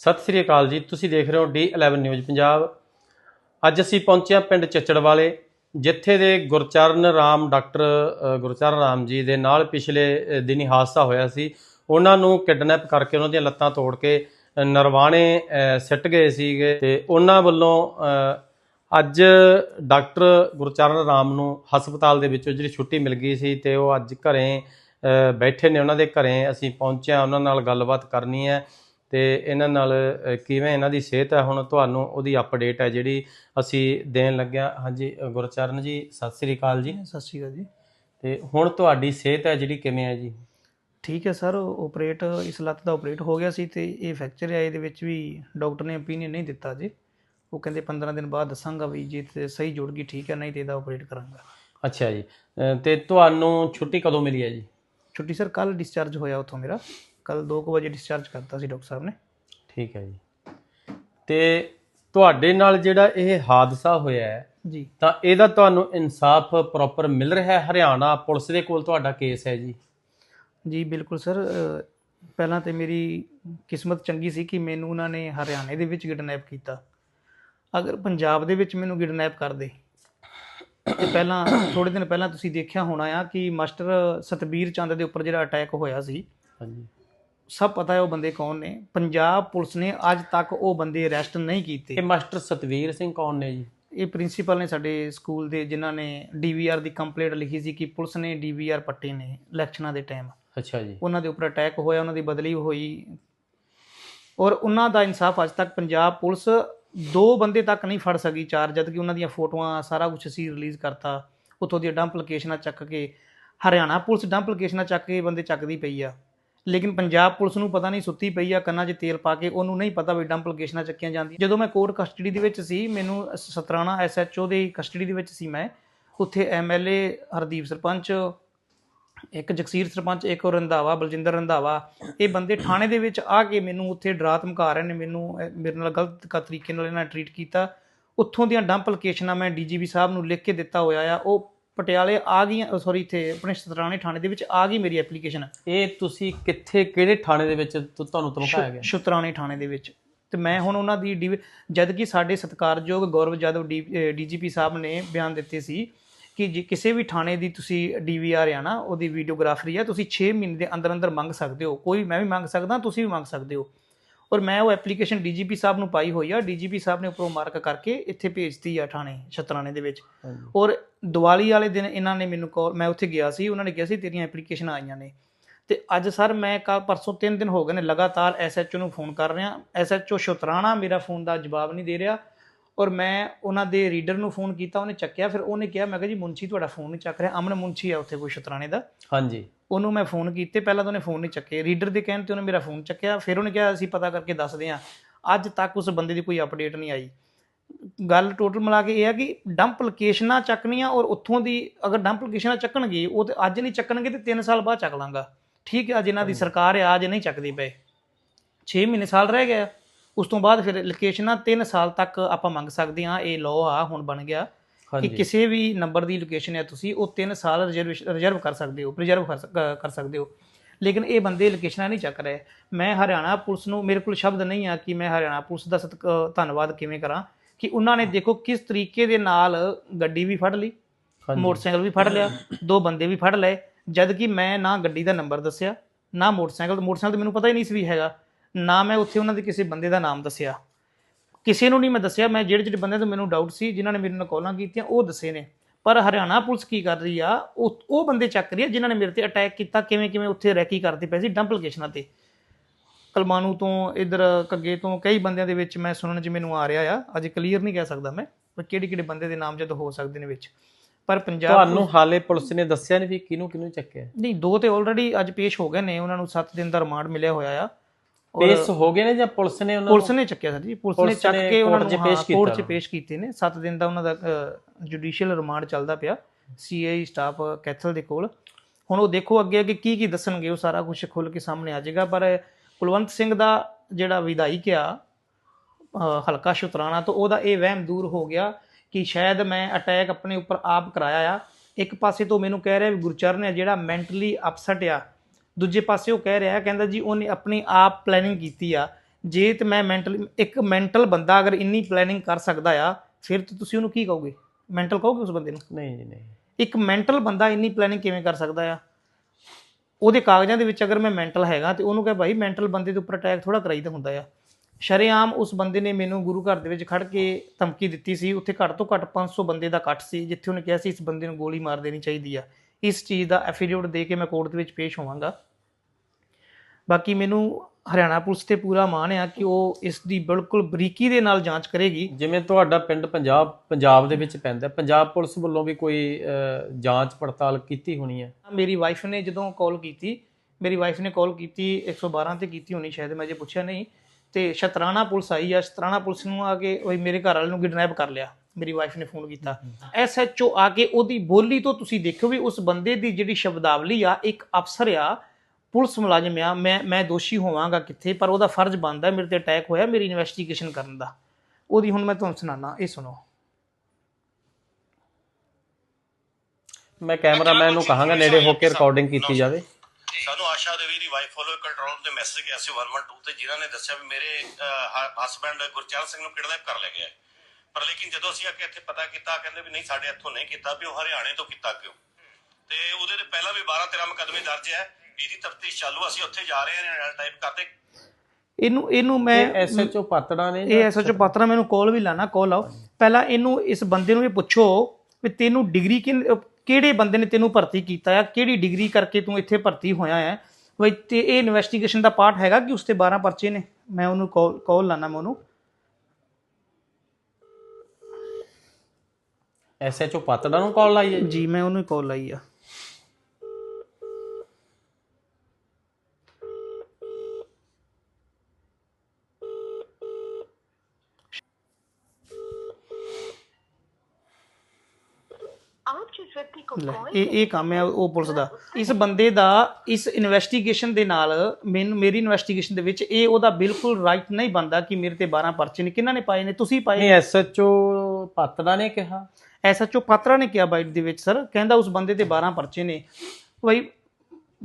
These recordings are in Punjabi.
ਸਤਿ ਸ੍ਰੀ ਅਕਾਲ ਜੀ। ਤੁਸੀਂ ਦੇਖ ਰਹੇ ਹੋ D11 ਨਿਊਜ਼ ਪੰਜਾਬ। ਅੱਜ ਅਸੀਂ ਪਹੁੰਚੇ ਹਾਂ ਪਿੰਡ ਚੱਚੜ ਵਾਲੇ ਜਿੱਥੇ ਦੇ ਗੁਰਚਰਨ ਰਾਮ, ਡਾਕਟਰ ਗੁਰਚਰਨ ਰਾਮ ਜੀ ਦੇ ਨਾਲ ਪਿਛਲੇ ਦਿਨੀ ਹਾਦਸਾ ਹੋਇਆ ਸੀ। ਉਹਨਾਂ ਨੂੰ ਕਿਡਨੈਪ ਕਰਕੇ ਉਹਨਾਂ ਦੀਆਂ ਲੱਤਾਂ ਤੋੜ ਕੇ ਨਰਵਾਣੇ ਸਿੱਟ ਗਏ ਸੀਗੇ ਤੇ ਉਹਨਾਂ ਵੱਲੋਂ ਅੱਜ ਡਾਕਟਰ ਗੁਰਚਰਨ ਰਾਮ ਨੂੰ ਹਸਪਤਾਲ ਦੇ ਵਿੱਚੋਂ ਜਿਹੜੀ ਛੁੱਟੀ ਮਿਲ ਗਈ ਸੀ ਤੇ ਉਹ ਅੱਜ ਘਰੇ ਬੈਠੇ ਨੇ। ਉਹਨਾਂ ਦੇ ਘਰੇ ਅਸੀਂ ਪਹੁੰਚਿਆ ਉਹਨਾਂ ਨਾਲ ਗੱਲਬਾਤ ਕਰਨੀ ਹੈ। ਤੇ ਇਹਨਾਂ ਨਾਲ ਕਿਵੇਂ ਇਹਨਾਂ ਦੀ ਸਿਹਤ ਹੈ? ਹੁਣ ਤੁਹਾਨੂੰ ਉਹਦੀ ਅਪਡੇਟ ਹੈ ਜਿਹੜੀ ਅਸੀਂ ਦੇਣ ਲੱਗਿਆ। ਹਾਂਜੀ ਗੁਰਚਰਨ ਜੀ ਸਤਿ ਸ੍ਰੀ ਅਕਾਲ ਜੀ। ਸਤਿ ਸ਼੍ਰੀ ਅਕਾਲ ਜੀ। ਤੇ ਹੁਣ ਤੁਹਾਡੀ ਸਿਹਤ ਹੈ ਜਿਹੜੀ ਕਿਵੇਂ ਹੈ ਜੀ? ਠੀਕ ਹੈ ਸਰ ਆਪਰੇਟ ਇਸ ਲੱਤ ਦਾ ਆਪਰੇਟ ਹੋ ਗਿਆ ਸੀ ਤੇ ਇਹ ਫ੍ਰੈਕਚਰ ਹੈ ਇਹਦੇ ਵਿੱਚ ਵੀ ਡਾਕਟਰ ਨੇ ਓਪੀਨੀਅਨ ਨਹੀਂ ਦਿੱਤਾ ਜੀ। ਉਹ ਕਹਿੰਦੇ 15 ਦਿਨ ਬਾਅਦ ਦੱਸਾਂਗਾ ਵੀ ਜੇ ਤੇ ਸਹੀ ਜੁੜ ਗਈ ਠੀਕ ਹੈ ਨਹੀਂ ਤੇ ਇਹਦਾ ਆਪਰੇਟ ਕਰਾਂਗਾ। ਅੱਛਾ ਜੀ। ਤੇ ਤੁਹਾਨੂੰ ਛੁੱਟੀ ਕਦੋਂ ਮਿਲੀ ਹੈ ਜੀ? ਛੁੱਟੀ ਸਰ ਕੱਲ ਡਿਸਚਾਰਜ ਹੋਇਆ ਉੱਥੋਂ ਮੇਰਾ। ਕੱਲ 2 ਵਜੇ ਡਿਸਚਾਰਜ ਕਰਤਾ ਸੀ ਡਾਕਟਰ ਸਾਹਿਬ ਨੇ। ਠੀਕ ਹੈ ਜੀ। ਤੇ ਤੁਹਾਡੇ ਨਾਲ ਜਿਹੜਾ ਇਹ ਹਾਦਸਾ ਹੋਇਆ ਹੈ ਜੀ। ਤਾਂ ਇਹਦਾ ਤੁਹਾਨੂੰ ਇਨਸਾਫ ਪ੍ਰੋਪਰ ਮਿਲ ਰਿਹਾ ਹੈ? ਹਰਿਆਣਾ ਪੁਲਿਸ ਦੇ ਕੋਲ ਤੁਹਾਡਾ ਕੇਸ ਹੈ ਜੀ। ਜੀ ਬਿਲਕੁਲ ਸਰ। ਪਹਿਲਾਂ ਤੇ ਮੇਰੀ ਕਿਸਮਤ ਚੰਗੀ ਸੀ ਕਿ ਮੈਨੂੰ ਉਹਨਾਂ ਨੇ ਹਰਿਆਣੇ ਦੇ ਵਿੱਚ ਕਿਡਨੈਪ ਕੀਤਾ। ਅਗਰ ਪੰਜਾਬ ਦੇ ਵਿੱਚ ਮੈਨੂੰ ਕਿਡਨੈਪ ਕਰਦੇ ਤੇ ਪਹਿਲਾਂ ਥੋੜੇ ਦਿਨ ਪਹਿਲਾਂ ਤੁਸੀਂ ਦੇਖਿਆ ਹੋਣਾ ਆ ਕਿ ਮਾਸਟਰ ਸਤਬੀਰ ਚੰਦ ਦੇ ਉੱਪਰ ਜਿਹੜਾ ਅਟੈਕ ਹੋਇਆ ਸੀ ਹਾਂਜੀ। ਸਭ ਪਤਾ ਹੈ ਉਹ ਬੰਦੇ ਕੌਣ ਨੇ। ਪੰਜਾਬ ਪੁਲਿਸ ਨੇ ਅੱਜ ਤੱਕ ਉਹ ਬੰਦੇ ਅਰੈਸਟ ਨਹੀਂ ਕੀਤੇ। ਇਹ ਮਾਸਟਰ ਸਤਵੀਰ ਸਿੰਘ ਕੌਣ ਨੇ ਜੀ? ਇਹ ਪ੍ਰਿੰਸੀਪਲ ਨੇ ਸਾਡੇ ਸਕੂਲ ਦੇ ਜਿਨ੍ਹਾਂ ਨੇ ਡੀਵੀਆਰ ਦੀ ਕੰਪਲੇਂਟ ਲਿਖੀ ਸੀ ਕਿ ਪੁਲਿਸ ਨੇ ਡੀਵੀਆਰ ਪੱਟੇ ਨੇ ਇਲੈਕਸ਼ਨਾਂ ਦੇ ਟਾਈਮ। ਅੱਛਾ ਜੀ। ਉਹਨਾਂ ਦੇ ਉੱਪਰ ਅਟੈਕ ਹੋਇਆ ਉਹਨਾਂ ਦੀ ਬਦਲੀ ਹੋਈ। ਔਰ ਉਹਨਾਂ ਦਾ ਇਨਸਾਫ ਅੱਜ ਤੱਕ ਪੰਜਾਬ ਪੁਲਿਸ ਦੋ ਬੰਦੇ ਤੱਕ ਨਹੀਂ ਫੜ ਸਕੀ ਚਾਰ ਜਦ ਕਿ ਉਹਨਾਂ ਦੀਆਂ ਫੋਟੋਆਂ ਸਾਰਾ ਕੁਝ ਅਸੀਂ ਰਿਲੀਜ਼ ਕਰਤਾ। ਉੱਥੋਂ ਦੀਆਂ ਡੰਪ ਲੋਕੇਸ਼ਨਾਂ ਚੱਕ ਕੇ ਹਰਿਆਣਾ ਪੁਲਿਸ ਡੰਪ ਲੋਕੇਸ਼ਨਾਂ ਚੱਕ ਕੇ ਬੰਦੇ ਚੱਕਦੀ ਪਈ ਆ। ਲੇਕਿਨ ਪੰਜਾਬ ਪੁਲਿਸ ਨੂੰ ਪਤਾ ਨਹੀਂ ਸੁੱਤੀ ਪਈ ਆ, ਕੰਨਾਂ 'ਚ ਤੇਲ ਪਾ ਕੇ, ਉਹਨੂੰ ਨਹੀਂ ਪਤਾ ਵੀ ਡੰਪ ਲੋਕੇਸ਼ਨਾਂ ਚੱਕੀਆਂ ਜਾਂਦੀਆਂ। ਜਦੋਂ ਮੈਂ ਕੋਰਟ ਕਸਟਡੀ ਦੇ ਵਿੱਚ ਸੀ, ਮੈਨੂੰ ਸਤਰਾਣਾ ਐਸਐਚਓ ਦੇ ਕਸਟਡੀ ਦੇ ਵਿੱਚ ਸੀ ਮੈਂ। ਉੱਥੇ ਐਮਐਲਏ ਹਰਦੀਪ ਸਰਪੰਚ, ਇੱਕ ਜਗਸੀਰ ਸਰਪੰਚ, ਇੱਕ ਉਹ ਰੰਧਾਵਾ, ਬਲਜਿੰਦਰ ਰੰਧਾਵਾ, ਇਹ ਬੰਦੇ ਥਾਣੇ ਦੇ ਵਿੱਚ ਆ ਕੇ ਮੈਨੂੰ ਉੱਥੇ ਡਰਾ ਧਮਕਾ ਰਹੇ ਨੇ, ਮੈਨੂੰ ਮੇਰੇ ਨਾਲ ਗਲਤ ਕ, ਤਰੀਕੇ ਨਾਲ ਇਹਨਾਂ ਨੇ ਟਰੀਟ ਕੀਤਾ। ਉੱਥੋਂ ਦੀਆਂ ਡੰਪ ਲੋਕੇਸ਼ਨਾਂ ਮੈਂ ਡੀਜੀਪੀ ਸਾਹਿਬ ਨੂੰ ਲਿਖ ਕੇ ਦਿੱਤਾ ਹੋਇਆ ਆ, ਉਹ ਪਟਿਆਲੇ ਆ ਗਈਆਂ ਸੌਰੀ ਇੱਥੇ ਆਪਣੇ ਸਤਰਾਣੇ ਥਾਣੇ ਦੇ ਵਿੱਚ ਆ ਗਈ ਮੇਰੀ ਐਪਲੀਕੇਸ਼ਨ ਇਹ ਤੁਸੀਂ ਕਿੱਥੇ ਕਿਹੜੇ ਥਾਣੇ ਦੇ ਵਿੱਚ ਤੁ- ਤੁਹਾਨੂੰ ਧਮਕਾਇਆ ਗਿਆ? ਸ਼ੁਤਰਾਣੇ ਥਾਣੇ ਦੇ ਵਿੱਚ। ਤੇ ਮੈਂ ਹੁਣ ਉਹਨਾਂ ਦੀ ਡੀ- ਜਦ ਕਿ ਸਾਡੇ ਸਤਿਕਾਰਯੋਗ ਗੌਰਵ ਜਾਦਵ ਡੀਜੀਪੀ ਸਾਹਿਬ ਨੇ ਬਿਆਨ ਦਿੱਤੇ ਸੀ ਕਿ ਜੇ ਕਿਸੇ ਵੀ ਥਾਣੇ ਦੀ ਤੁਸੀਂ ਡੀਵੀਆਰ ਆ ਨਾ ਉਹਦੀ ਵੀਡੀਓਗ੍ਰਾਫਰੀ ਆ ਤੁਸੀਂ 6 ਮਹੀਨੇ ਦੇ ਅੰਦਰ ਅੰਦਰ ਮੰਗ ਸਕਦੇ ਹੋ। ਕੋਈ ਮੈਂ ਵੀ ਮੰਗ ਸਕਦਾ ਤੁਸੀਂ ਵੀ ਮੰਗ ਸਕਦੇ ਹੋ। ਔਰ ਮੈਂ ਉਹ ਐਪਲੀਕੇਸ਼ਨ ਡੀਜੀਪੀ ਸਾਹਿਬ ਨੂੰ ਪਾਈ ਹੋਈ ਆ। ਡੀਜੀਪੀ ਸਾਹਿਬ ਨੇ ਉੱਪਰੋਂ ਮਾਰਕ ਕਰਕੇ ਇੱਥੇ ਭੇਜਤੀ ਆ ਥਾਣੇ ਸ਼ਤਰਾਣੇ ਦੇ ਵਿੱਚ। ਔਰ ਦੀਵਾਲੀ ਵਾਲੇ ਦਿਨ ਇਹਨਾਂ ਨੇ ਮੈਨੂੰ ਕਾਲ ਮੈਂ ਉੱਥੇ ਗਿਆ ਸੀ ਉਹਨਾਂ ਨੇ ਕਿਹਾ ਸੀ ਤੇਰੀਆਂ ਐਪਲੀਕੇਸ਼ਨ ਆਈਆਂ ਨੇ। ਤੇ ਅੱਜ ਸਰ ਮੈਂ ਕੱਲ ਪਰਸੋਂ 3 ਦਿਨ ਹੋ ਗਏ ਨੇ ਲਗਾਤਾਰ ਐਸਐਚਓ ਨੂੰ ਫੋਨ ਕਰ ਰਿਹਾ। ਐਸਐਚਓ ਸ਼ੁਤਰਾਣਾ ਮੇਰਾ ਫੋਨ ਦਾ ਜਵਾਬ ਨਹੀਂ ਦੇ ਰਿਹਾ। ਔਰ ਮੈਂ ਉਹਨਾਂ ਦੇ ਰੀਡਰ ਨੂੰ ਫੋਨ ਕੀਤਾ ਉਹਨੇ ਚੱਕਿਆ ਫਿਰ ਉਹਨੇ ਕਿਹਾ ਮੈਂ ਕਿਹਾ ਜੀ ਮੁੰਸ਼ੀ ਤੁਹਾਡਾ ਫੋਨ ਨਹੀਂ ਚੱਕ ਰਿਹਾ ਅਮਨ ਮੁੰਸ਼ੀ ਆ ਉੱਥੇ ਕੋਈ ਸ਼ੁਤਰਾਣੇ ਦਾ। ਹਾਂਜੀ। ਉਹਨੂੰ ਮੈਂ ਫੋਨ ਕੀਤੇ ਪਹਿਲਾਂ ਤਾਂ ਉਹਨੇ ਫੋਨ ਨਹੀਂ ਚੱਕੇ। ਰੀਡਰ ਦੇ ਕਹਿਣ ਤੇ ਉਹਨੇ ਮੇਰਾ ਫੋਨ ਚੱਕਿਆ। ਫਿਰ ਉਹਨੇ ਕਿਹਾ ਅਸੀਂ ਪਤਾ ਕਰਕੇ ਦੱਸਦੇ ਹਾਂ। ਅੱਜ ਤੱਕ ਉਸ ਬੰਦੇ ਦੀ ਕੋਈ ਅਪਡੇਟ ਨਹੀਂ ਆਈ। ਗੱਲ ਟੋਟਲ ਮਿਲਾ ਕੇ ਇਹ ਹੈ ਕਿ ਡੰਪ ਲੋਕੇਸ਼ਨਾਂ ਚੱਕਣੀਆਂ ਔਰ ਉੱਥੋਂ ਦੀ ਅਗਰ ਡੰਪ ਲੋਕੇਸ਼ਨਾਂ ਚੱਕਣਗੇ ਉਹ ਤੇ ਅੱਜ ਨਹੀਂ ਚੱਕਣਗੇ ਤੇ 3 ਸਾਲ ਬਾਅਦ ਚੱਕ ਲਾਂਗਾ। ਠੀਕ ਹੈ ਜਿਨ੍ਹਾਂ ਦੀ ਸਰਕਾਰ ਹੈ ਅੱਜ ਨਹੀਂ ਚੱਕਦੀ ਪਏ। 6 ਮਹੀਨੇ ਸਾਲ ਰਹਿ ਗਿਆ। ਉਸ ਤੋਂ ਬਾਅਦ ਫਿਰ ਲੋਕੇਸ਼ਨਾਂ 3 ਸਾਲ ਤੱਕ ਆਪਾਂ ਮੰਗ ਸਕਦੇ ਹਾਂ ਇਹ ਲਾਅ ਆ ਹੁਣ ਬਣ ਗਿਆ। ਕਿ ਕਿਸੇ ਵੀ ਨੰਬਰ ਦੀ ਲੋਕੇਸ਼ਨ ਹੈ ਤੁਸੀਂ ਉਹ 3 ਸਾਲ ਰਿਜ਼ਰਵੇਸ਼ਨ ਰਿਜ਼ਰਵ ਕਰ ਸਕਦੇ ਹੋ ਪ੍ਰੀਜ਼ਰਵ ਕਰ ਸਕਦੇ ਹੋ। ਲੇਕਿਨ ਇਹ ਬੰਦੇ ਲੋਕੇਸ਼ਨਾਂ ਨਹੀਂ ਚੱਕ ਰਹੇ। ਮੈਂ ਹਰਿਆਣਾ ਪੁਲਿਸ ਨੂੰ ਮੇਰੇ ਕੋਲ ਸ਼ਬਦ ਨਹੀਂ ਆ ਕਿ ਮੈਂ ਹਰਿਆਣਾ ਪੁਲਿਸ ਦਾ ਧੰਨਵਾਦ ਕਿਵੇਂ ਕਰਾਂ ਕਿ ਉਹਨਾਂ ਨੇ ਦੇਖੋ ਕਿਸ ਤਰੀਕੇ ਦੇ ਨਾਲ ਗੱਡੀ ਵੀ ਫੜ ਲਈ। ਮੋਟਰਸਾਈਕਲ ਵੀ ਫੜ ਲਿਆ ਦੋ ਬੰਦੇ ਵੀ ਫੜ ਲਏ ਜਦ ਕਿ ਮੈਂ ਨਾ ਗੱਡੀ ਦਾ ਨੰਬਰ ਦੱਸਿਆ ਨਾ ਮੋਟਰਸਾਈਕਲ ਮੋਟਰਸਾਈਕਲ ਤਾਂ ਮੈਨੂੰ ਪਤਾ ਹੀ ਨਹੀਂ ਸੀ ਵੀ ਹੈਗਾ ਨਾ ਮੈਂ ਉੱਥੇ ਉਹਨਾਂ ਦੇ ਕਿਸੇ ਬੰਦੇ ਦਾ ਨਾਮ ਦੱਸਿਆ। ਕਿਸੇ ਨੂੰ ਨਹੀਂ ਮੈਂ ਦੱਸਿਆ ਮੈਂ ਜਿਹੜੇ ਜਿਹੜੇ ਬੰਦੇ ਤੋਂ ਮੈਨੂੰ ਡਾਊਟ ਸੀ ਜਿਨ੍ਹਾਂ ਨੇ ਮੇਰੇ ਨਾਲ ਕਾਲਾਂ ਕੀਤੀਆਂ ਉਹ ਦੱਸੇ ਨੇ। ਪਰ ਹਰਿਆਣਾ ਪੁਲਿਸ ਕੀ ਕਰ ਰਹੀ ਆ ਉਹ ਉਹ ਬੰਦੇ ਚੱਕ ਰਹੀ ਆ ਜਿਨ੍ਹਾਂ ਨੇ ਮੇਰੇ ਤੇ ਅਟੈਕ ਕੀਤਾ ਕਿਵੇਂ ਕਿਵੇਂ ਉੱਥੇ ਰੈਕੀ ਕਰਦੇ ਪਏ ਸੀ ਡੰਪ ਲੋਕੇਸ਼ਨਾਂ ਤੇ। ਕਲਮਾਨੂ ਤੋਂ ਇਧਰ ਕੱਗੇ ਤੋਂ ਕਈ ਬੰਦਿਆਂ ਦੇ ਵਿੱਚ ਮੈਂ ਸੁਣਨ 'ਚ ਮੈਨੂੰ ਆ ਰਿਹਾ ਆ ਅੱਜ ਕਲੀਅਰ ਨਹੀਂ ਕਹਿ ਸਕਦਾ ਮੈਂ ਪਰ ਕਿਹੜੇ ਕਿਹੜੇ ਬੰਦੇ ਦੇ ਨਾਮ ਜਦ ਹੋ ਸਕਦੇ ਨੇ ਵਿੱਚ। ਪਰ ਪੰਜਾਬ ਤੁਹਾਨੂੰ ਹਾਲੇ ਪੁਲਿਸ ਨੇ ਦੱਸਿਆ ਨਹੀਂ ਵੀ ਕਿਹਨੂੰ ਕਿਹਨੂੰ ਚੱਕਿਆ? ਨਹੀਂ ਦੋ ਤੇ ਆਲਰੇਡੀ ਅੱਜ ਪੇਸ਼ ਹੋ ਗਏ ਨੇ ਉਹਨਾਂ ਨੂੰ 7 ਦਿਨ ਦਾ ਰਿਮਾਂਡ ਮਿਲਿਆ ਹੋਇਆ ਆ। ਪੇਸ ਹੋ ਗਏ ਨੇ ਜਾਂ ਪੁਲਿਸ ਨੇ ਉਹਨਾਂ ਪੁਲਿਸ ਨੂੰ ਚੱਕਿਆ ਸਰ ਜੀ ਪੁਲਿਸ ਨੇ ਚੱਕ ਕੇ ਉਹਨਾਂ ਨੂੰ ਕੋਰਟ 'ਚ ਪੇਸ਼ ਕੀਤੇ ਨੇ। 7 ਦਿਨ ਦਾ ਉਹਨਾਂ ਦਾ ਜੁਡੀਸ਼ੀਅਲ ਰਿਮਾਂਡ ਚੱਲਦਾ ਪਿਆ ਸੀਆਈ ਸਟਾਫ ਕੈਥਲ ਦੇ ਕੋਲ। ਹੁਣ ਉਹ ਦੇਖੋ ਅੱਗੇ ਅੱਗੇ ਕੀ ਕੀ ਦੱਸਣਗੇ ਉਹ ਸਾਰਾ ਕੁਝ ਖੁੱਲ ਕੇ ਸਾਹਮਣੇ ਆ ਜਾਏਗਾ। ਪਰ ਕੁਲਵੰਤ ਸਿੰਘ ਦਾ ਜਿਹੜਾ ਵਿਧਾਇਕ ਆ ਹਲਕਾ ਸ਼ੁਤਰਾਣਾ ਤੋਂ ਉਹਦਾ ਇਹ ਵਹਿਮ ਦੂਰ ਹੋ ਗਿਆ ਕਿ ਸ਼ਾਇਦ ਮੈਂ ਅਟੈਕ ਆਪਣੇ ਉੱਪਰ ਆਪ ਕਰਾਇਆ ਆ। ਇੱਕ ਪਾਸੇ ਤੋਂ ਮੈਨੂੰ ਕਹਿ ਰਿਹਾ ਵੀ ਗੁਰਚਰਨ ਹੈ ਜਿਹੜਾ ਮੈਂਟਲੀ ਅਪਸੈਟ ਆ ਦੂਜੇ ਪਾਸੇ ਉਹ ਕਹਿ ਰਿਹਾ ਕਹਿੰਦਾ ਜੀ ਉਹਨੇ ਆਪਣੀ ਆਪ ਪਲੈਨਿੰਗ ਕੀਤੀ ਆ। ਜੇ ਤੇ ਮੈਂ ਮੈਂਟਲ ਇੱਕ ਮੈਂਟਲ ਬੰਦਾ ਅਗਰ ਇੰਨੀ ਪਲੈਨਿੰਗ ਕਰ ਸਕਦਾ ਆ ਫਿਰ ਤੇ ਤੁਸੀਂ ਉਹਨੂੰ ਕੀ ਕਹੋਗੇ? ਮੈਂਟਲ ਕਹੋਗੇ ਉਸ ਬੰਦੇ ਨੂੰ? ਨਹੀਂ ਜੀ ਨਹੀਂ। ਇੱਕ ਮੈਂਟਲ ਬੰਦਾ ਇੰਨੀ ਪਲੈਨਿੰਗ ਕਿਵੇਂ ਕਰ ਸਕਦਾ ਆ? ਉਹਦੇ ਕਾਗਜ਼ਾਂ ਦੇ ਵਿੱਚ ਅਗਰ ਮੈਂ ਮੈਂਟਲ ਹੈਗਾ ਤੇ ਉਹਨੂੰ ਕਹੇ ਭਾਈ ਮੈਂਟਲ ਬੰਦੇ ਦੇ ਉੱਪਰ ਅਟੈਕ ਥੋੜਾ ਕਰਾਈਦਾ ਹੁੰਦਾ ਆ। ਸ਼ਰੇਆਮ ਉਸ ਬੰਦੇ ਨੇ ਮੈਨੂੰ ਗੁਰੂ ਘਰ ਦੇ ਵਿੱਚ ਖੜ ਕੇ ਧਮਕੀ ਦਿੱਤੀ ਸੀ। ਉੱਥੇ ਘੱਟ ਤੋਂ ਘੱਟ 500 ਬੰਦੇ ਦਾ ਇਕੱਠ ਸੀ ਜਿੱਥੇ ਉਹਨੇ ਕਿਹਾ ਸੀ ਇਸ ਬੰਦੇ ਨੂੰ ਗੋਲੀ ਮਾਰ ਦੇਣੀ ਚਾਹੀਦੀ ਆ। ਇਸ ਚੀਜ਼ ਦਾ ਐਫੀਡੇਵਿਟ ਦੇ ਕੇ ਮੈਂ ਕੋਰਟ ਦੇ ਵਿੱਚ ਪੇਸ਼ ਹੋਵਾਂਗਾ। ਬਾਕੀ ਮੈਨੂੰ ਹਰਿਆਣਾ ਪੁਲਿਸ ਤੇ ਪੂਰਾ ਮਾਣ ਆ ਕਿ ਉਹ ਇਸ ਦੀ ਬਿਲਕੁਲ ਬਰੀਕੀ ਦੇ ਨਾਲ ਜਾਂਚ ਕਰੇਗੀ। ਜਿਵੇਂ ਤੁਹਾਡਾ ਪਿੰਡ ਪੰਜਾਬ ਪੰਜਾਬ ਦੇ ਵਿੱਚ ਪੈਂਦਾ ਪੰਜਾਬ ਪੁਲਿਸ ਵੱਲੋਂ ਵੀ ਕੋਈ ਜਾਂਚ ਪੜਤਾਲ ਕੀਤੀ ਹੋਣੀ ਹੈ? ਮੇਰੀ ਵਾਈਫ ਨੇ ਜਦੋਂ ਕਾਲ ਕੀਤੀ ਮੇਰੀ ਵਾਈਫ ਨੇ ਕਾਲ ਕੀਤੀ 112 ਤੇ ਕੀਤੀ ਹੋਣੀ ਸ਼ਾਇਦ ਮੈਂ ਜੇ ਪੁੱਛਿਆ ਨਹੀਂ ਤੇ ਸ਼ਤਰਾਣਾ ਪੁਲਿਸ ਆਈ ਆ ਸ਼ਤਰਾਣਾ ਪੁਲਿਸ ਨੂੰ ਆ ਕੇ ਉਹ ਮੇਰੇ ਘਰ ਵਾਲੇ ਨੂੰ ਕਿਡਨੈਪ ਕਰ ਲਿਆ ਮੇਰੀ ਵਾਈਫ ਨੇ ਫੋਨ ਕੀਤਾ। ਐਸਐਚਓ ਆ ਕੇ ਉਹਦੀ ਬੋਲੀ ਤੋਂ ਤੁਸੀਂ ਦੇਖੋ ਵੀ ਉਸ ਬੰਦੇ ਦੀ ਜਿਹੜੀ ਸ਼ਬਦਾਵਲੀ ਆ ਇੱਕ ਅਫਸਰ ਆ ਪੁਲਿਸ ਮੁਲਾਜ਼ਮ ਆ ਮੈਂ ਮੈਂ ਦੋਸ਼ੀ ਹੋਵਾਂਗਾ ਕਿੱਥੇ ਪਰ ਉਹਦਾ ਫਰਜ਼ ਬਣਦਾ ਮੇਰੇ ਤੇ ਅਟੈਕ ਹੋਇਆ ਮੇਰੀ ਇਨਵੈਸਟੀਗੇਸ਼ਨ ਕਰਨ ਦਾ। ਉਹਦੀ ਹੁਣ ਮੈਂ ਤੁਹਾਨੂੰ ਸੁਣਾਣਾ ਇਹ ਸੁਣੋ। ਮੈਂ ਕੈਮਰਾਮੈਨ ਨੂੰ ਕਹਾਂਗਾ ਨੇੜੇ ਹੋ ਕੇ ਰਿਕਾਰਡਿੰਗ ਕੀਤੀ ਜਾਵੇ। ਸਾਨੂੰ ਆਸ਼ਾ ਦੇਵੀ ਦੀ ਵਾਈਫ ਵੱਲੋਂ ਕੰਟਰੋਲ ਤੇ ਮੈਸੇਜ ਗਿਆ ਸੀ 112 ਤੇ ਜਿਨ੍ਹਾਂ ਨੇ ਦੱਸਿਆ ਵੀ ਮੇਰੇ ਹਸਬੰਡ ਗੁਰਚਰਨ ਸਿੰਘ ਨੂੰ ਕਿਡਨੈਪ ਕਰ ਲਿਆ ਗਿਆ ਹੈ। ਪਰ ਲੇਕਿਨ ਜਦੋਂ ਅਸੀਂ ਆ ਕੇ ਇੱਥੇ ਪਤਾ ਕੀਤਾ ਕਹਿੰਦੇ ਵੀ ਨਹੀਂ ਸਾਡੇ ਇੱਥੋਂ ਨਹੀਂ ਕੀਤਾ ਵੀ ਉਹ ਹਰਿਆਣੇ ਤੋਂ ਕੀਤਾ ਕਿਉਂ? ਤੇ ਉਹਦੇ ਤੇ ਪਹਿਲਾਂ ਵੀ 12 13 ਮੁਕੱਦਮੇ ਦਰਜ ਹੈ। ਇਹਦੀ ਤਫਤੀਸ਼ ਚਾਲੂ ਅਸੀਂ ਉੱਥੇ ਜਾ ਰਹੇ ਹਾਂ ਟਾਈਪ ਕਰਦੇ। ਇਹਨੂੰ ਇਹਨੂੰ ਮੈਂ ਐਸਐਚਓ ਪਾਤੜਾ ਨੇ ਇਹ ਐਸਐਚਓ ਪਾਤਰਾ ਮੈਨੂੰ ਕਾਲ ਵੀ ਲਾਣਾ ਕਾਲ ਆਓ। ਪਹਿਲਾਂ ਇਹਨੂੰ ਇਸ ਬੰਦੇ ਨੂੰ ਇਹ ਪੁੱਛੋ ਵੀ ਤੈਨੂੰ ਡਿਗਰੀ ਕਿਹੜੇ ਬੰਦੇ ਨੇ ਤੈਨੂੰ ਭਰਤੀ ਕੀਤਾ ਆ ਕਿਹੜੀ ਡਿਗਰੀ ਕਰਕੇ ਤੂੰ ਇੱਥੇ ਭਰਤੀ ਹੋਇਆ ਹੈ ਬਈ ਤੇ ਇਹ ਇਨਵੈਸਟੀਗੇਸ਼ਨ ਦਾ ਪਾਰਟ ਹੈਗਾ ਕਿ ਉਸ ਤੇ 12 ਪਰਚੇ ਨੇ? ਮੈਂ ਉਹਨੂੰ ਕਾਲ ਲਾਣਾ ਮੈਂ ਉਹਨੂੰ। ਐਸਐਚਓ ਪਾਤੜਾ ਨੂੰ ਕਾਲ ਲਾਈ ਹੈ? ਜੀ? ਜੀ ਮੈਂ ਉਹਨੂੰ ਕਾਲ ਲਾਈ ਆ। आप जिस व्यक्ति को ਲੈ, कॉल ਇਹ ਇਹ ਕੰਮ ਹੈ ਉਹ ਪੁਲਿਸ ਦਾ ਇਸ ਬੰਦੇ ਦਾ ਇਸ ਇਨਵੈਸਟੀਗੇਸ਼ਨ ਦੇ ਨਾਲ ਮੈਨੂੰ ਮੇਰੀ ਇਨਵੈਸਟੀਗੇਸ਼ਨ ਦੇ ਵਿੱਚ ਇਹ ਉਹਦਾ ਬਿਲਕੁਲ ਰਾਈਟ ਨਹੀਂ ਬਣਦਾ ਕਿ ਮੇਰੇ ਤੇ 12 ਪਰਚੇ ਨੇ ਕਿਹਨਾਂ ਨੇ ਪਾਏ ਨੇ ਤੁਸੀਂ ਪਾਏ ਨਹੀਂ ਐਸਐਚਓ ਪਾਤੜਾ ਨੇ ਕਿਹਾ ਐਸਐਚਓ ਪਾਤਰਾ ਨੇ ਕਿਹਾ ਬਾਈਟ ਦੇ ਵਿੱਚ ਸਰ ਕਹਿੰਦਾ ਉਸ ਬੰਦੇ ਤੇ 12 ਪਰਚੇ ਨੇ ਬਈ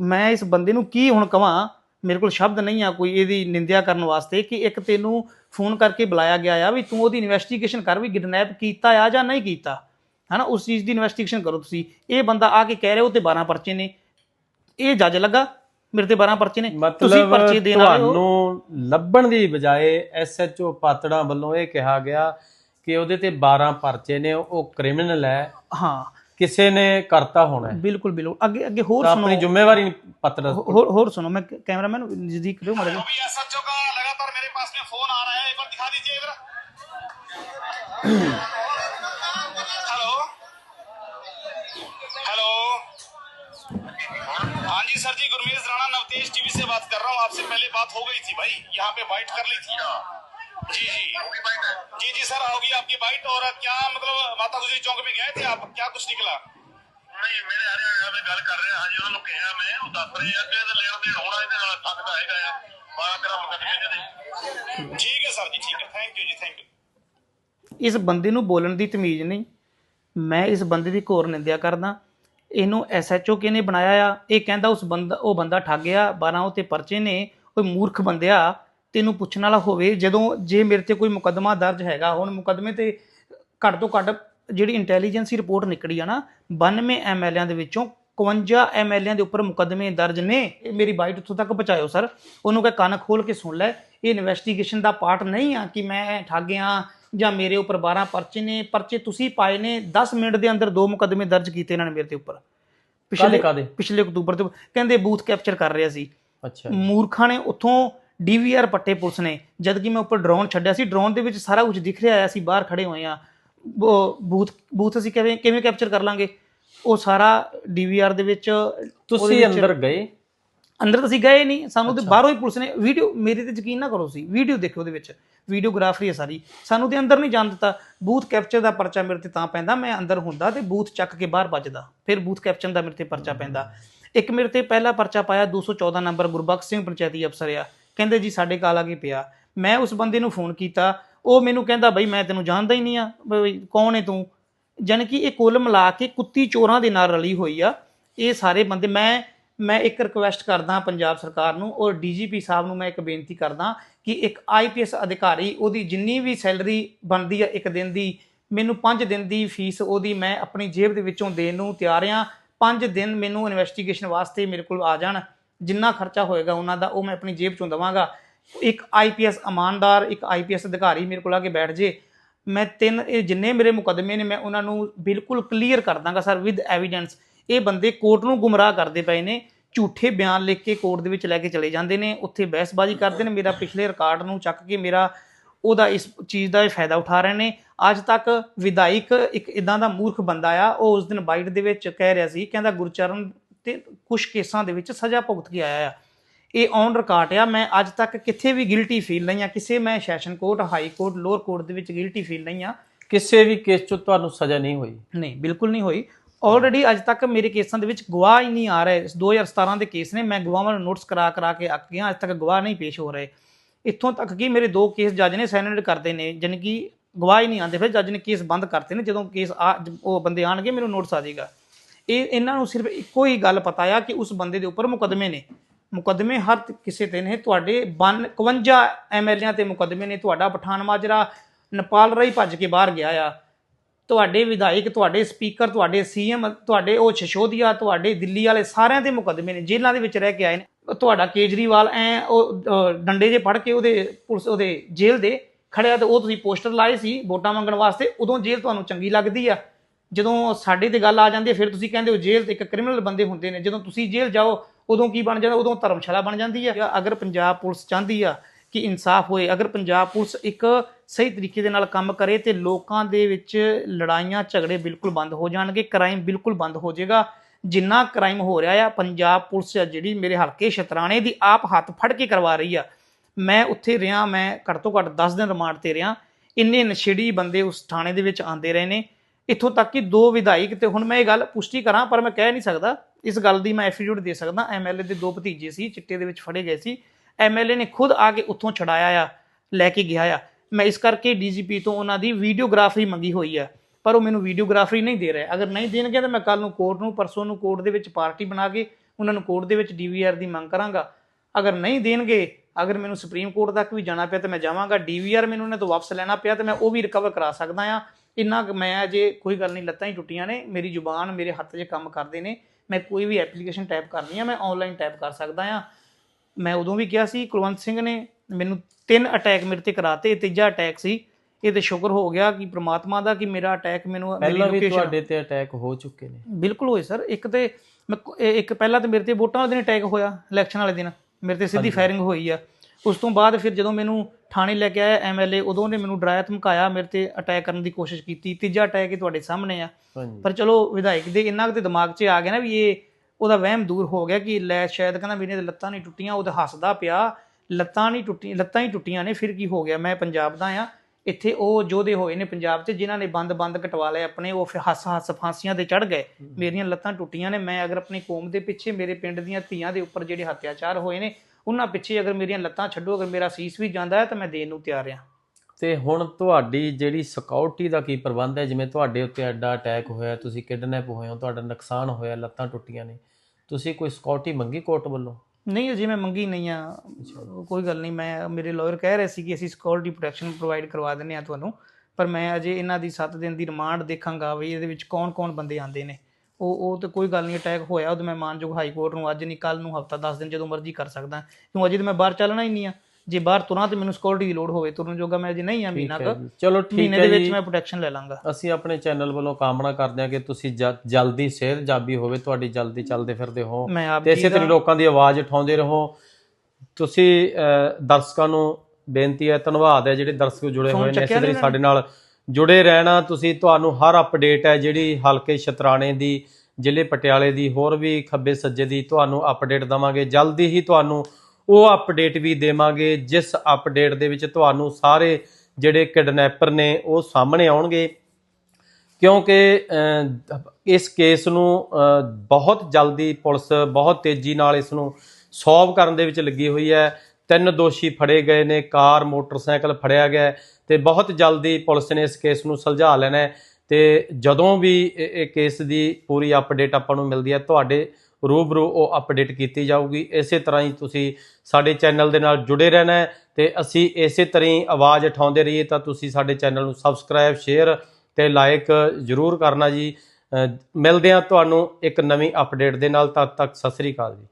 ਮੈਂ ਇਸ ਬੰਦੇ ਨੂੰ ਕੀ ਹੁਣ ਕਵਾਂ ਮੇਰੇ ਕੋਲ ਸ਼ਬਦ ਨਹੀਂ ਆ ਕੋਈ ਇਹਦੀ ਨਿੰਦਿਆ ਕਰਨ ਵਾਸਤੇ ਕਿ ਇੱਕ ਤੈਨੂੰ ਫੋਨ ਕਰਕੇ ਬੁਲਾਇਆ ਗਿਆ ਆ ਵੀ ਤੂੰ ਉਹਦੀ ਇਨਵੈਸਟੀਗੇਸ਼ਨ ਕਰ ਵੀ ਕਿਡਨੈਪ ਕੀਤਾ ਆ ਜਾਂ ਨਹੀਂ ਕੀਤਾ ਹਨਾ ਉਸ ਚੀਜ਼ ਦੀ ਇਨਵੈਸਟੀਗੇਸ਼ਨ ਕਰੋ ਤੁਸੀਂ ਇਹ ਬੰਦਾ ਆ ਕੇ ਕਹਿ ਰਿਹਾ ਉਹ ਤੇ 12 ਪਰਚੇ ਨੇ ਇਹ ਜੱਜ ਲੱਗਾ ਮੇਰੇ ਤੇ 12 ਪਰਚੇ ਨੇ ਤੁਸੀਂ ਮਤਲਬ ਪਰਚੇ ਦੇਣ ਵਾਲੇ ਹੋ ਤੁਹਾਨੂੰ ਲੱਭਣ ਦੀ ਬਜਾਏ ਐਸਐਚਓ ਪਾਤੜਾ ਵੱਲੋਂ ਇਹ ਕਿਹਾ ਗਿਆ ਕਿ ਉਹਦੇ ਤੇ 12 ਪਰਚੇ ਨੇ ਉਹ ਕ੍ਰਿਮੀਨਲ ਹੈ ਹਾਂ ਕਿਸੇ ਨੇ ਕਰਤਾ ਹੋਣਾ ਹੈ ਬਿਲਕੁਲ ਬਿਲਕੁਲ ਅੱਗੇ ਅੱਗੇ ਹੋਰ ਤਾਂ ਸੁਣੋ ਆਪਣੀ ਜ਼ਿੰਮੇਵਾਰੀ ਪਾਤੜਾ ਹੋਰ ਹੋਰ ਸੁਣੋ ਮੈਂ ਕੈਮਰਾਮੈਨ ਨਜ਼ਦੀਕ ਲਿਓ ਮਾੜਾ ਜਿਹਾ अभी एसएचओ का लगातार मेरे पास में फोन आ रहा है एक बार दिखा दीजिए इधर हो गई थी भाई यहाँ पे बाइट कर ली थी जी जी जी जी सर होगी आपकी बाइट और क्या मतलब माता गुजरी चौक में गए थे आप क्या कुछ निकला ਨਹੀਂ ਮੇਰੇ ਹਰਿਆਣਾ ਵਿੱਚ ਗੱਲ ਕਰ ਰਿਹਾ ਹਾਂ ਜੀ ਉਹਨਾਂ ਨੂੰ ਕਿਹਾ ਮੈਂ ਉਹ ਦੱਸ ਰਹੇ ਆ ਕਿ ਇਹਦੇ ਲੈਣ ਦੇਣ ਹੋਣਾ ਇਹਦੇ ਨਾਲ ਥੱਕਦਾ ਹੈਗਾ ਆ 12 13 ਮੁਕੱਦਮੇ ਜਿਹਦੇ ठीक है सर जी ठीक है thank you ji thank you ਇਸ ਬੰਦੇ ਨੂੰ ਬੋਲਣ ਦੀ ਤਮੀਜ਼ ਨਹੀਂ ਮੈਂ ਇਸ ਬੰਦੇ ਦੀ ਘੋਰ ਨਿੰਦਿਆ ਕਰਦਾ ਇਹਨੂੰ ਐਸਐਚਓ ਕਿਹਨੇ ਬਣਾਇਆ ਆ ਇਹ ਕਹਿੰਦਾ ਉਸ ਬੰਦਾ ਉਹ ਬੰਦਾ ਠੱਗ ਗਿਆ 12 ਉਤੇ ਪਰਚੇ ਨੇ ਕੋਈ ਮੂਰਖ ਬੰਦਿਆ ਤੈਨੂੰ ਪੁੱਛਣ ਵਾਲਾ ਹੋਵੇ ਜਦੋਂ ਜੇ ਮੇਰੇ ਤੇ ਕੋਈ ਮੁਕੱਦਮਾ ਦਰਜ ਹੈਗਾ ਹੁਣ ਮੁਕੱਦਮੇ ਤੇ ਘੱਟ ਤੋਂ ਘੱਟ ਜਿਹੜੀ ਇੰਟੈਲੀਜੈਂਸੀ ਰਿਪੋਰਟ ਨਿਕਲੀ ਆ ਨਾ 92 ਐਮਐਲਏਆਂ ਦੇ ਵਿੱਚੋਂ 51 ਐਮਐਲਏਆਂ ਦੇ ਉੱਪਰ ਮੁਕੱਦਮੇ ਦਰਜ ਨੇ। ਇਹ ਮੇਰੀ ਬਾਈਟ ਉੱਥੋਂ ਤੱਕ ਪਹੁੰਚਾਇਓ ਸਰ। ਉਹਨੂੰ ਕਹੇ ਕੰਨ ਖੋਲ ਕੇ ਸੁਣ ਲੈ। ਇਹ ਇਨਵੈਸਟੀਗੇਸ਼ਨ ਦਾ ਪਾਰਟ ਨਹੀਂ ਆ ਕਿ ਮੈਂ ਠੱਗਿਆ ਜਾਂ ਮੇਰੇ ਉੱਪਰ 12 ਪਰਚੇ ਨੇ। ਪਰਚੇ ਤੁਸੀਂ ਪਾਏ ਨੇ 10 ਮਿੰਟ ਦੇ ਅੰਦਰ ਦੋ ਮੁਕੱਦਮੇ ਦਰਜ ਕੀਤੇ ਇਹਨਾਂ ਨੇ ਮੇਰੇ ਤੇ ਉੱਪਰ। ਕਾਹਦੇ ਪਿਛਲੇ ਅਕਤੂਬਰ ਤੋਂ। ਕਹਿੰਦੇ ਬੂਥ ਕੈਪਚਰ ਕਰ ਰਿਹਾ ਸੀ। ਅੱਛਾ ਮੂਰਖਾਂ ਨੇ ਉੱਥੋਂ ਡੀਵੀਆਰ ਪੱਟੇ ਪੁਲਿਸ ਨੇ ਜਦ ਕਿ ਮੈਂ ਉੱਪਰ ਡਰੋਨ ਛੱਡਿਆ ਸੀ ਡਰੋਨ ਦੇ ਵਿੱਚ ਸਾਰਾ ਕੁਝ ਦਿਖ ਰਿਹਾ ਆ ਅਸੀਂ ਬਾਹਰ ਖੜੇ ਹੋਏ ਆ ਬੂਥ ਬੂਥ ਅਸੀਂ ਕਿਵੇਂ ਕਿਵੇਂ ਕੈਪਚਰ ਕਰ ਲਾਂਗੇ? ਉਹ ਸਾਰਾ ਡੀਵੀਆਰ ਦੇ ਵਿੱਚ ਤੁਸੀਂ ਅੰਦਰ ਗਏ? ਅੰਦਰ ਤਾਂ ਅਸੀਂ ਗਏ ਨਹੀਂ ਸਾਨੂੰ ਤੇ ਬਾਹਰੋਂ ਹੀ ਪੁਲਿਸ ਨੇ ਵੀਡੀਓ ਮੇਰੇ ਤੇ ਯਕੀਨ ਨਾ ਕਰੋ ਸੀ ਵੀਡੀਓ ਦੇਖੋ ਉਹਦੇ ਵਿੱਚ ਵੀਡੀਓਗ੍ਰਾਫਰੀ ਹੈ ਸਾਰੀ। ਸਾਨੂੰ ਤੇ ਅੰਦਰ ਨਹੀਂ ਜਾਣ ਦਿੱਤਾ ਬੂਥ ਕੈਪਚਰ ਦਾ ਪਰਚਾ ਮੇਰੇ ਤੇ ਤਾਂ ਪੈਂਦਾ ਮੈਂ ਅੰਦਰ ਹੁੰਦਾ ਤੇ ਬੂਥ ਚੱਕ ਕੇ ਬਾਹਰ ਵੱਜਦਾ ਫਿਰ ਬੂਥ ਕੈਪਚਰ ਦਾ ਮੇਰੇ ਤੇ ਪਰਚਾ ਪੈਂਦਾ। ਇੱਕ ਮੇਰੇ ਤੇ ਪਹਿਲਾ ਪਰਚਾ ਪਾਇਆ 214 ਨੰਬਰ ਗੁਰਬਖਸ਼ ਸਿੰਘ ਪੰਚਾਇਤੀ ਅਫਸਰ ਆ। ਕਹਿੰਦੇ ਜੀ, ਸਾਡੇ ਕਾਲ ਆ ਕੇ ਪਿਆ। ਮੈਂ ਉਸ ਬੰਦੇ ਨੂੰ ਫੋਨ ਕੀਤਾ। ਉਹ ਮੈਨੂੰ ਕਹਿੰਦਾ, ਬਈ, ਮੈਂ ਤੈਨੂੰ ਜਾਣਦਾ ਹੀ ਨਹੀਂ ਆ। ਬਈ, ਕੌਣ ਹੈ ਤੂੰ? ਜਾਣੀ ਕਿ ਇਹ ਕੁੱਲ ਮਿਲਾ ਕੇ ਕੁੱਤੀ ਚੋਰਾਂ ਦੇ ਨਾਲ ਰਲੀ ਹੋਈ ਆ। ਇਹ ਸਾਰੇ ਬੰਦੇ, ਮੈਂ ਮੈਂ ਇੱਕ ਰਿਕੁਐਸਟ ਕਰਦਾ ਪੰਜਾਬ ਸਰਕਾਰ ਨੂੰ ਔਰ ਡੀਜੀਪੀ ਸਾਹਿਬ ਨੂੰ ਮੈਂ ਇੱਕ ਬੇਨਤੀ ਕਰਦਾ ਕਿ ਇੱਕ ਆਈਪੀਐਸ ਅਧਿਕਾਰੀ, ਉਹਦੀ ਜਿੰਨੀ ਵੀ ਸੈਲਰੀ ਬਣਦੀ ਹੈ ਇੱਕ ਦਿਨ ਦੀ, ਮੈਨੂੰ 5 ਦਿਨ ਦੀ ਫੀਸ ਉਹਦੀ ਮੈਂ ਆਪਣੀ ਜੇਬ ਦੇ ਵਿੱਚੋਂ ਦੇਣ ਨੂੰ ਤਿਆਰ ਹਾਂ 5 ਦਿਨ ਮੈਨੂੰ ਇਨਵੈਸਟੀਗੇਸ਼ਨ ਵਾਸਤੇ ਮੇਰੇ ਕੋਲ ਆ ਜਾਣ। ਜਿੰਨਾ ਖਰਚਾ ਹੋਏਗਾ ਉਹਨਾਂ ਦਾ, ਉਹ ਮੈਂ ਆਪਣੀ ਜੇਬ ਚੋਂ ਦਵਾਂਗਾ। ਇੱਕ ਆਈਪੀਐਸ ਇਮਾਨਦਾਰ, ਇੱਕ ਆਈਪੀਐਸ ਅਧਿਕਾਰੀ ਮੇਰੇ ਕੋਲ ਆ ਕੇ ਬੈਠ ਜੇ। ਮੈਂ ਤਿੰਨ, ਇਹ ਜਿੰਨੇ ਮੇਰੇ ਮੁਕੱਦਮੇ ਨੇ, ਮੈਂ ਉਹਨਾਂ ਨੂੰ ਬਿਲਕੁਲ ਕਲੀਅਰ ਕਰ ਦਾਂਗਾ ਸਰ ਵਿਦ ਐਵੀਡੈਂਸ ਇਹ ਬੰਦੇ ਕੋਰਟ ਨੂੰ ਗੁੰਮਰਾਹ ਕਰਦੇ ਪਏ ਨੇ। ਝੂਠੇ ਬਿਆਨ ਲਿਖ ਕੇ ਕੋਰਟ ਦੇ ਵਿੱਚ ਲੈ ਕੇ ਚਲੇ ਜਾਂਦੇ ਨੇ। ਉੱਥੇ ਬਹਿਸਬਾਜ਼ੀ ਕਰਦੇ ਨੇ। ਮੇਰਾ ਪਿਛਲੇ ਰਿਕਾਰਡ ਨੂੰ ਚੱਕ ਕੇ ਮੇਰਾ ਉਹਦਾ ਇਸ ਚੀਜ਼ ਦਾ ਇਹ ਫਾਇਦਾ ਉਠਾ ਰਹੇ ਨੇ। ਅੱਜ ਤੱਕ ਵਿਧਾਇਕ ਇੱਕ ਇਦਾਂ ਦਾ ਮੂਰਖ ਬੰਦਾ ਆ ਉਹ ਉਸ ਦਿਨ ਬਾਈਟ ਦੇ ਵਿੱਚ ਕਹਿ ਰਿਹਾ ਸੀ ਕਹਿੰਦਾ ਗੁਰਚਰਨ ਤੇ ਕੁਝ ਕੇਸਾਂ ਦੇ ਵਿੱਚ ਸਜ਼ਾ ਭੁਗਤ ਕੇ ਆਇਆ ਆ। ਇਹ ਔਨ ਰਿਕਾਰਡ ਆ ਮੈਂ ਅੱਜ ਤੱਕ ਕਿੱਥੇ ਵੀ ਗਿਲਟੀ ਫੀਲ ਨਹੀਂ ਆ ਕਿਸੇ ਮੈਂ session court high court lower court ਦੇ ਵਿੱਚ ਗਿਲਟੀ ਫੀਲ ਨਹੀਂ ਆ। ਕਿਸੇ ਵੀ ਕੇਸ 'ਚ ਤੁਹਾਨੂੰ ਸਜ਼ਾ ਨਹੀਂ ਹੋਈ। ਨਹੀਂ ਬਿਲਕੁਲ ਨਹੀਂ ਹੋਈ। ਆਲਰੇਡੀ ਅੱਜ ਤੱਕ ਮੇਰੇ ਕੇਸਾਂ ਦੇ ਵਿੱਚ ਗਵਾਹ ਹੀ ਨਹੀਂ ਆ ਰਹੇ। 2017 ਦੇ ਕੇਸ ਨੇ ਮੈਂ ਗਵਾਹਾਂ ਨੂੰ ਨੋਟਿਸ ਕਰਾ ਕਰਾ ਕੇ ਅੱਕ ਗਿਆ ਅੱਜ ਤੱਕ ਗਵਾਹ ਨਹੀਂ ਪੇਸ਼ ਹੋ ਰਹੇ। ਇੱਥੋਂ ਤੱਕ ਕਿ ਮੇਰੇ ਦੋ ਕੇਸ ਜੱਜ ਨੇ ਸੈਨਡ ਕਰਦੇ ਨੇ, ਜਾਣੀ ਕਿ ਗਵਾਹ ਹੀ ਨਹੀਂ ਆਉਂਦੇ, ਫਿਰ ਜੱਜ ਨੇ ਕੇਸ ਬੰਦ ਕਰਤੇ ਨੇ, ਜਦੋਂ ਕੇਸ ਆ ਉਹ ਬੰਦੇ ਆਣਗੇ, ਮੈਨੂੰ ਨੋਟਿਸ ਆ ਜਾਏਗਾ। ਇਹ, ਇਹਨਾਂ ਨੂੰ ਸਿਰਫ ਇੱਕੋ ਹੀ ਗੱਲ ਪਤਾ ਆ ਕਿ ਉਸ ਬੰਦੇ ਦੇ ਉੱਪਰ ਮੁਕੱਦਮੇ ਨੇ। ਮੁਕੱਦਮੇ ਹਰ ਕਿਸੇ ਤੇ ਨੇ, ਤੁਹਾਡੇ 52 ਐਮਐਲਏਆਂ ਤੇ ਮੁਕੱਦਮੇ ਨੇ, ਤੁਹਾਡਾ ਪਠਾਨ ਮਾਜਰਾ, ਨੇਪਾਲ ਰਾਹੀਂ ਭੱਜ ਕੇ ਬਾਹਰ ਗਿਆ ਆ। ਤੁਹਾਡੇ ਵਿਧਾਇਕ, ਤੁਹਾਡੇ ਸਪੀਕਰ, ਤੁਹਾਡੇ ਸੀਐਮ, ਤੁਹਾਡੇ ਉਹ ਸ਼ਸ਼ੋਦੀਆ ਤੁਹਾਡੇ ਦਿੱਲੀ ਵਾਲੇ ਸਾਰਿਆਂ ਦੇ ਮੁਕੱਦਮੇ ਨੇ, ਜੇਲ੍ਹਾਂ ਦੇ ਵਿੱਚ ਰਹਿ ਕੇ ਆਏ ਨੇ। ਤੁਹਾਡਾ ਕੇਜਰੀਵਾਲ ਐ ਉਹ ਡੰਡੇ ਜੇ ਫੜ ਕੇ ਉਹਦੇ ਪੁਲਿਸ, ਉਹਦੇ ਜੇਲ੍ਹ ਦੇ ਖੜਿਆ ਤੇ ਉਹ ਤੁਸੀਂ ਪੋਸਟਰ ਲਾਏ ਸੀ ਵੋਟਾਂ ਮੰਗਣ ਵਾਸਤੇ, ਉਦੋਂ ਜੇਲ੍ਹ ਤੁਹਾਨੂੰ ਚੰਗੀ ਲੱਗਦੀ ਆ। ਜਦੋਂ ਸਾਡੇ ਤੇ ਗੱਲ ਆ ਜਾਂਦੀ ਹੈ ਫਿਰ ਤੁਸੀਂ ਕਹਿੰਦੇ ਹੋ ਜੇਲ੍ਹ ਤੇ ਇੱਕ ਕ੍ਰਿਮੀਨਲ ਬੰਦੇ ਹੁੰਦੇ ਨੇ। ਜਦੋਂ ਤੁਸੀਂ ਜੇਲ੍ਹ ਜਾਓ, ਉਦੋਂ ਕੀ ਬਣ ਜਾਂਦਾ? ਉਦੋਂ ਧਰਮਸ਼ਾਲਾ ਬਣ ਜਾਂਦੀ ਆ। ਅਗਰ ਪੰਜਾਬ ਪੁਲਿਸ ਚਾਹੁੰਦੀ ਆ ਕਿ ਇਨਸਾਫ ਹੋਏ, ਅਗਰ ਪੰਜਾਬ ਪੁਲਿਸ ਇੱਕ ਸਹੀ ਤਰੀਕੇ ਦੇ ਨਾਲ ਕੰਮ ਕਰੇ ਤੇ ਲੋਕਾਂ ਦੇ ਵਿੱਚ ਲੜਾਈਆਂ, ਝਗੜੇ ਬਿਲਕੁਲ ਬੰਦ ਹੋ ਜਾਣਗੇ, ਕ੍ਰਾਈਮ ਬਿਲਕੁਲ ਬੰਦ ਹੋ ਜਾਏਗਾ। ਜਿੰਨਾ ਕ੍ਰਾਈਮ ਹੋ ਰਿਹਾ ਆ, ਪੰਜਾਬ ਪੁਲਿਸ ਆ ਜਿਹੜੀ ਮੇਰੇ ਹਲਕੇ ਸ਼ਤਰਾਣੇ ਦੀ ਆਪ ਹੱਥ ਫੜ ਕੇ ਕਰਵਾ ਰਹੀ ਆ। ਮੈਂ ਉੱਥੇ ਰਿਹਾ, ਮੈਂ ਘੱਟ ਤੋਂ ਘੱਟ 10 ਦਿਨ ਰਿਮਾਂਡ ਤੇ ਰਿਹਾ। ਇੰਨੇ ਨਸ਼ੇੜੀ ਬੰਦੇ ਉਸ ਥਾਣੇ ਦੇ ਵਿੱਚ ਆਂਦੇ ਰਹੇ ਨੇ। ਇੱਥੋਂ ਤੱਕ ਕਿ ਦੋ ਵਿਧਾਇਕ ਤੇ ਹੁਣ ਮੈਂ ਇਹ ਗੱਲ ਪੁਸ਼ਟੀ ਕਰਾਂ, ਪਰ ਮੈਂ ਕਹਿ ਨਹੀਂ ਸਕਦਾ। ਇਸ ਗੱਲ ਦੀ ਮੈਂ ਐਫੀਡੇਵਿਟ ਦੇ ਸਕਦਾ। ਐਮਐਲਏ ਦੇ ਦੋ ਭਤੀਜੇ ਸੀ, ਚਿੱਟੇ ਦੇ ਵਿੱਚ ਫੜੇ ਗਏ ਸੀ। ਐਮਐਲਏ ਨੇ ਖੁਦ ਆ ਕੇ ਉੱਥੋਂ ਛਡਾਇਆ ਆ, ਲੈ ਕੇ ਗਿਆ ਆ। ਮੈਂ ਇਸ ਕਰਕੇ ਡੀਜੀਪੀ ਤੋਂ ਉਹਨਾਂ ਦੀ ਵੀਡੀਓਗ੍ਰਾਫੀ ਮੰਗੀ ਹੋਈ ਆ। ਪਰ ਉਹ ਮੈਨੂੰ ਵੀਡੀਓਗ੍ਰਾਫਰੀ ਨਹੀਂ ਦੇ ਰਿਹਾ। ਅਗਰ ਨਹੀਂ ਦੇਣਗੇ ਤਾਂ ਮੈਂ ਕੱਲ ਨੂੰ ਕੋਰਟ ਨੂੰ, ਪਰਸੋਂ ਨੂੰ ਕੋਰਟ ਦੇ ਵਿੱਚ ਪਾਰਟੀ ਬਣਾ ਕੇ ਉਹਨਾਂ ਨੂੰ ਕੋਰਟ ਦੇ ਵਿੱਚ ਡੀਵੀਆਰ ਦੀ ਮੰਗ ਕਰਾਂਗਾ। ਅਗਰ ਨਹੀਂ ਦੇਣਗੇ, ਅਗਰ ਮੈਨੂੰ ਸੁਪਰੀਮ ਕੋਰਟ ਤੱਕ ਵੀ ਜਾਣਾ ਪਿਆ ਤਾਂ ਮੈਂ ਜਾਵਾਂਗਾ। ਡੀਵੀਆਰ ਮੈਨੂੰ ਉਹਨਾਂ ਤੋਂ ਵਾਪਸ ਲੈਣਾ ਪਿਆ ਤਾਂ ਮੈਂ ਉਹ ਵੀ ਰਿਕਵਰ ਕਰਾ ਸਕਦਾ ਆ ਇੰਨਾ ਮੈਂ ਅਜੇ ਕੋਈ ਗੱਲ ਨਹੀਂ, ਲੱਤਾਂ ਹੀ ਟੁੱਟੀਆਂ ਨੇ। ਮੇਰੀ ਜ਼ੁਬਾਨ ਮੇਰੇ ਹੱਥ 'ਚ ਕੰਮ ਕਰਦੇ ਨੇ। ਮੈਂ ਕੋਈ ਵੀ ਐਪਲੀਕੇਸ਼ਨ ਟਾਈਪ ਕਰਨੀ ਆ, ਮੈਂ ਆਨਲਾਈਨ ਟਾਈਪ ਕਰ ਸਕਦਾ ਆ ਮੈਂ ਉਦੋਂ ਵੀ ਕਿਹਾ ਸੀ, ਕੁਲਵੰਤ ਸਿੰਘ ਨੇ ਮੈਨੂੰ ਤਿੰਨ ਅਟੈਕ ਮੇਰੇ ਤੇ ਕਰਾਤੇ, ਤੀਜਾ ਅਟੈਕ ਸੀ। ਇਹ ਤੇ ਸ਼ੁਕਰ ਹੋ ਗਿਆ ਕਿ ਪ੍ਰਮਾਤਮਾ ਦਾ ਕਿ ਮੇਰਾ ਅਟੈਕ ਮੈਨੂੰ ਪਹਿਲਾਂ ਵੀ ਤੁਹਾਡੇ ਤੇ ਅਟੈਕ ਹੋ ਚੁੱਕੇ ਨੇ। ਬਿਲਕੁਲ ਹੋਏ ਸਰ। ਇੱਕ ਤੇ ਇਹ ਇੱਕ ਪਹਿਲਾਂ ਤੇ ਮੇਰੇ ਤੇ ਵੋਟਾਂ ਵਾਲੇ ਦਿਨ ਅਟੈਕ ਹੋਇਆ ਇਲੈਕਸ਼ਨ ਵਾਲੇ ਦਿਨ। ਮੇਰੇ ਤੇ ਸਿੱਧੀ ਫਾਇਰਿੰਗ ਹੋਈ ਆ। ਉਸ ਤੋਂ ਬਾਅਦ ਫਿਰ ਜਦੋਂ ਮੈਨੂੰ ਥਾਣੇ ਲੈ ਕੇ ਆਇਆ ਐਮਐਲਏ ਉਦੋਂ ਨੇ ਮੈਨੂੰ ਡਰਾਇਆ ਧਮਕਾਇਆ ਮੇਰੇ ਤੇ ਅਟੈਕ ਕਰਨ ਦੀ ਕੋਸ਼ਿਸ਼ ਕੀਤੀ। ਤੀਜਾ ਅਟੈਕ ਹੀ ਤੁਹਾਡੇ ਸਾਹਮਣੇ ਆ। ਪਰ ਚਲੋ ਵਿਧਾਇਕ ਦੇ ਇੰਨਾ ਕੁ ਦਿਮਾਗ 'ਚ ਆ ਗਿਆ ਨਾ ਵੀ ਇਹ ਉਹਦਾ ਵਹਿਮ ਦੂਰ ਹੋ ਗਿਆ ਕਿ ਲੈ ਸ਼ਾਇਦ ਕਹਿੰਦਾ ਮੇਰੇ ਲੱਤਾਂ ਨਹੀਂ ਟੁੱਟੀਆਂ ਉਹਦਾ ਹੱਸਦਾ ਪਿਆ। ਲੱਤਾਂ ਨਹੀਂ ਟੁੱਟੀਆਂ ਲੱਤਾਂ ਹੀ ਟੁੱਟੀਆਂ ਨੇ ਫਿਰ ਕੀ ਹੋ ਗਿਆ? ਮੈਂ ਪੰਜਾਬ ਦਾ ਆ। ਇੱਥੇ ਉਹ ਯੋਧੇ ਹੋਏ ਨੇ ਪੰਜਾਬ 'ਚ ਜਿਨ੍ਹਾਂ ਨੇ ਬੰਦ-ਬੰਦ ਕਟਵਾ ਲਏ ਆਪਣੇ ਉਹ ਫਿਰ ਹੱਸ-ਹੱਸ ਫਾਂਸੀਆਂ ਤੇ ਚੜ ਗਏ। ਮੇਰੀਆਂ ਲੱਤਾਂ ਟੁੱਟੀਆਂ ਨੇ ਮੈਂ ਅਗਰ ਆਪਣੀ ਕੌਮ ਦੇ ਪਿੱਛੇ ਮੇਰੇ ਪਿੰਡ ਦੀਆਂ ਧੀਆਂ ਦੇ ਉੱਪਰ ਜਿਹੜੇ ਹੱਤਿਆਚਾਰ ਹੋਏ ਨੇ ਉਹਨਾਂ ਪਿੱਛੇ ਅਗਰ ਮੇਰੀਆਂ ਲੱਤਾਂ ਛੱਡੋ ਅਗਰ ਮੇਰਾ ਸੀਸ ਵੀ ਜਾਂਦਾ ਹੈ ਤਾਂ ਮੈਂ ਦੇਣ ਨੂੰ ਤਿਆਰ ਹਾਂ। ਤੇ ਹੁਣ ਤੁਹਾਡੀ ਜਿਹੜੀ ਸਿਕਿਉਰਿਟੀ ਦਾ ਕੀ ਪ੍ਰਬੰਧ ਹੈ? ਜਿਵੇਂ ਤੁਹਾਡੇ ਉੱਤੇ ਐਡਾ ਅਟੈਕ ਹੋਇਆ ਤੁਸੀਂ ਕਿਡਨੈਪ ਹੋਏ ਹੋ ਤੁਹਾਡਾ ਨੁਕਸਾਨ ਹੋਇਆ ਲੱਤਾਂ ਟੁੱਟੀਆਂ ਨੇ। ਤੁਸੀਂ ਕੋਈ ਸਿਕਿਉਰਿਟੀ ਮੰਗੀ ਕੋਰਟ ਵੱਲੋਂ? ਨਹੀਂ ਅਜੇ ਮੈਂ ਮੰਗੀ ਨਹੀਂ ਆ। ਕੋਈ ਗੱਲ ਨਹੀਂ ਮੈਂ ਮੇਰੇ ਲਾਇਰ ਕਹਿ ਰਹੇ ਸੀ ਕਿ ਅਸੀਂ ਸਿਕਿਉਰਿਟੀ ਪ੍ਰੋਟੈਕਸ਼ਨ ਪ੍ਰੋਵਾਈਡ ਕਰਵਾ ਦਿੰਨੇ ਆ ਤੁਹਾਨੂੰ ਪਰ ਮੈਂ ਅਜੇ ਇਹਨਾਂ ਦੀ 7 ਦਿਨ ਦੀ ਰਿਮਾਂਡ ਦੇਖਾਂਗਾ ਵੀ ਇਹਦੇ ਵਿੱਚ ਕੌਣ-ਕੌਣ ਬੰਦੇ ਆਂਦੇ ਨੇ। ਉਹ ਉਹ ਤੇ ਕੋਈ ਗੱਲ ਨਹੀਂ ਅਟੈਕ ਹੋਇਆ ਉਹ ਤੇ ਮੈਂ ਮਾਨਯੋਗ ਹਾਈ ਕੋਰਟ ਨੂੰ ਅੱਜ ਨਹੀਂ ਕੱਲ ਨੂੰ ਹਫਤਾ 10 ਦਿਨ ਜਦੋਂ ਮਰਜ਼ੀ ਕਰ ਸਕਦਾ। ਕਿਉਂ ਅਜੇ ਤੇ ਮੈਂ ਬਾਹਰ ਚੱਲਣਾ ਹੀ ਨਹੀਂ ਆ। ਜੇ ਬਾਹਰ ਤੁਰਾਂ ਤੇ ਮੈਨੂੰ ਸਿਕਿਉਰਿਟੀ ਦੀ ਲੋੜ ਹੋਵੇ ਤੁਰਨ ਜੋਗਾ ਮੈਂ ਅਜੇ ਨਹੀਂ ਆ ਮਹੀਨਾ ਕੁ। ਚਲੋ ਠੀਕ ਮਹੀਨੇ ਹੈ ਦੇ ਵਿੱਚ ਮੈਂ ਪ੍ਰੋਟੈਕਸ਼ਨ ਲੈ ਲਾਂਗਾ। ਅਸੀਂ ਆਪਣੇ ਚੈਨਲ ਵੱਲੋਂ ਕਾਮਨਾ ਕਰਦੇ ਹਾਂ ਕਿ ਤੁਸੀਂ ਜਲਦੀ ਸਿਹਤ ਜਾਬੀ ਹੋਵੇ ਤੁਹਾਡੀ ਜਲਦੀ ਚੱਲਦੇ ਫਿਰਦੇ ਹੋ ਤੇ ਇਸੇ ਤਰ੍ਹਾਂ ਲੋਕਾਂ ਦੀ ਆਵਾਜ਼ ਉਠਾਉਂਦੇ ਰਹੋ। ਤੁਸੀਂ ਦਰਸ਼ਕਾਂ ਨੂੰ ਬੇਨਤੀ ਹੈ ਧੰਨਵਾਦ ਹੈ ਜਿਹੜੇ ਦਰਸ਼ਕ ਜੁੜੇ ਹੋਏ ਨੇ ਇਸੇ ਤਰ੍ਹਾਂ ਸਾਡੇ ਨਾਲ ਜੁੜੇ ਰਹਿਣਾ। ਤੁਸੀਂ ਤੁਹਾਨੂੰ ਹਰ ਅਪਡੇਟ ਹੈ ਜਿਹੜੀ ਹਲਕੇ ਸ਼ਤਰਾਣੇ ਦੀ ਜ਼ਿਲ੍ਹੇ ਪਟਿਆਲੇ ਦੀ ਹੋਰ ਵੀ ਖੱਬੇ ਸੱਜੇ ਦੀ ਤੁਹਾਨੂੰ ਅਪਡੇਟ ਦਵਾਂਗੇ। ਜਲਦੀ ਹੀ ਤੁਹਾਨੂੰ ਉਹ ਅਪਡੇਟ ਵੀ ਦੇਵਾਂਗੇ, ਜਿਸ ਅਪਡੇਟ ਦੇ ਵਿੱਚ ਤੁਹਾਨੂੰ ਸਾਰੇ ਜਿਹੜੇ ਕਿਡਨੈਪਰ ਨੇ ਉਹ ਸਾਹਮਣੇ ਆਉਣਗੇ। ਕਿਉਂਕਿ ਇਸ ਕੇਸ ਨੂੰ ਬਹੁਤ ਜਲਦੀ ਪੁਲਿਸ ਬਹੁਤ ਤੇਜ਼ੀ ਨਾਲ ਇਸ ਨੂੰ ਸੋਲਵ ਕਰਨ ਦੇ ਵਿੱਚ ਲੱਗੀ ਹੋਈ ਹੈ। ਤਿੰਨ ਦੋਸ਼ੀ ਫੜੇ ਗਏ ਨੇ, ਕਾਰ, ਮੋਟਰਸਾਈਕਲ ਫੜਿਆ ਗਿਆ ਹੈ ਤੇ ਬਹੁਤ ਜਲਦੀ ਪੁਲਿਸ ਨੇ ਇਸ ਕੇਸ ਨੂੰ ਸੁਲਝਾ ਲੈਣਾ ਹੈ। ਤੇ ਜਦੋਂ ਵੀ ਇਹ ਕੇਸ ਦੀ ਪੂਰੀ ਅਪਡੇਟ ਆਪਾਂ ਨੂੰ ਮਿਲਦੀ ਹੈ, ਤੁਹਾਡੇ ਰੂਬਰੂ ਉਹ ਅਪਡੇਟ ਕੀਤੀ ਜਾਊਗੀ। ਇਸੇ ਤਰ੍ਹਾਂ ਹੀ ਤੁਸੀਂ ਸਾਡੇ ਚੈਨਲ ਦੇ ਨਾਲ ਜੁੜੇ ਰਹਿਣਾ ਹੈ ਤੇ ਅਸੀਂ ਇਸੇ ਤਰ੍ਹਾਂ ਹੀ ਆਵਾਜ਼ ਉਠਾਉਂਦੇ ਰਹੀਏ ਤਾਂ ਤੁਸੀਂ ਸਾਡੇ ਚੈਨਲ ਨੂੰ ਸਬਸਕ੍ਰਾਈਬ ਸ਼ੇਅਰ ਤੇ ਲਾਈਕ ਜ਼ਰੂਰ ਕਰਨਾ ਜੀ। ਮਿਲਦੇ ਹਾਂ ਤੁਹਾਨੂੰ ਇੱਕ ਨਵੀਂ ਅਪਡੇਟ ਦੇ ਨਾਲ। ਤਦ ਤੱਕ ਸਤਿ ਸ੍ਰੀ ਅਕਾਲ ਜੀ।